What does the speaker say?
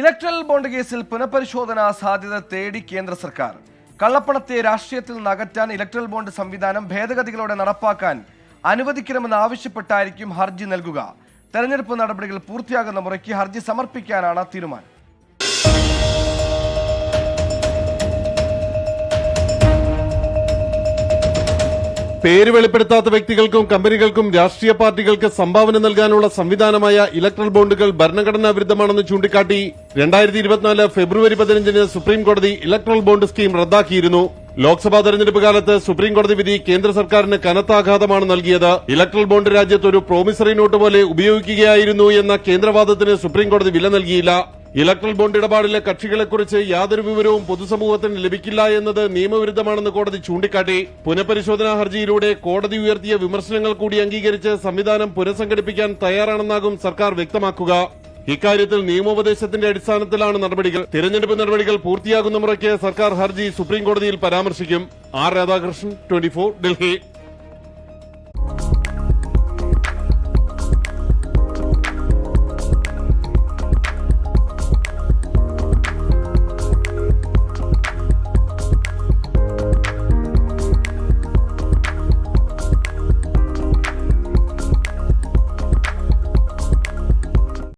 Electoral bond കേസിൽ പുനഃപരിശോധനാ സാധ്യത തേടി കേന്ദ്ര സർക്കാർ. കള്ളപ്പണത്തെ രാഷ്ട്രീയത്തിൽ നകറ്റാൻ ഇലക്ട്രൽ ബോണ്ട് സംവിധാനം ഭേദഗതികളോടെ നടപ്പാക്കാൻ അനുവദിക്കണമെന്ന് ആവശ്യപ്പെട്ടായിരിക്കും ഹർജി നൽകുക. തെരഞ്ഞെടുപ്പ് നടപടികൾ പൂർത്തിയാകുന്ന മുറയ്ക്ക് ഹർജി സമർപ്പിക്കാനാണ് തീരുമാനം. പേര് വെളിപ്പെടുത്താത്ത വ്യക്തികൾക്കും കമ്പനികൾക്കും രാഷ്ട്രീയ പാർട്ടികൾക്ക് സംഭാവന നൽകാനുള്ള സംവിധാനമായ ഇലക്ട്രൽ ബോണ്ടുകൾ ഭരണഘടനാ വിരുദ്ധമാണെന്ന് ചൂണ്ടിക്കാട്ടി രണ്ടായിരത്തി ഇരുപത്തിനാല് ഫെബ്രുവരി പതിനഞ്ചിന് സുപ്രീംകോടതി ഇലക്ട്രൽ ബോണ്ട് സ്കീം റദ്ദാക്കിയിരുന്നു. ലോക്സഭാ തെരഞ്ഞെടുപ്പ് കാലത്ത് സുപ്രീംകോടതി വിധി കേന്ദ്ര സർക്കാരിന് കനത്ത ആഘാതമാണ് നൽകിയത്. ഇലക്ട്രൽ ബോണ്ട് രാജ്യത്ത് ഒരു പ്രോമിസറി നോട്ട് പോലെ ഉപയോഗിക്കുകയായിരുന്നു എന്ന കേന്ദ്രവാദത്തിന് സുപ്രീംകോടതി വില നൽകിയില്ല. ഇലക്ട്രൽ ബോണ്ട് ഇടപാടിലെ കക്ഷികളെക്കുറിച്ച് യാതൊരു വിവരവും പൊതുസമൂഹത്തിന് ലഭിക്കില്ല എന്നത് നിയമവിരുദ്ധമാണെന്ന് കോടതി ചൂണ്ടിക്കാട്ടി. പുനഃപരിശോധനാ ഹർജിയിലൂടെ കോടതി ഉയർത്തിയ വിമർശനങ്ങൾ കൂടി അംഗീകരിച്ച് സംവിധാനം പുനഃസംഘടിപ്പിക്കാൻ തയ്യാറാണെന്നാകും സർക്കാർ വ്യക്തമാക്കുക. ഇക്കാര്യത്തിൽ നിയമോപദേശത്തിന്റെ അടിസ്ഥാനത്തിലാണ് നടപടികൾ. തിരഞ്ഞെടുപ്പ് നടപടികൾ പൂർത്തിയാകുന്ന മുറയ്ക്ക് സർക്കാർ ഹർജി സുപ്രീംകോടതിയിൽ പരാമർശിക്കും. R Radhakrishnan twenty Delhi.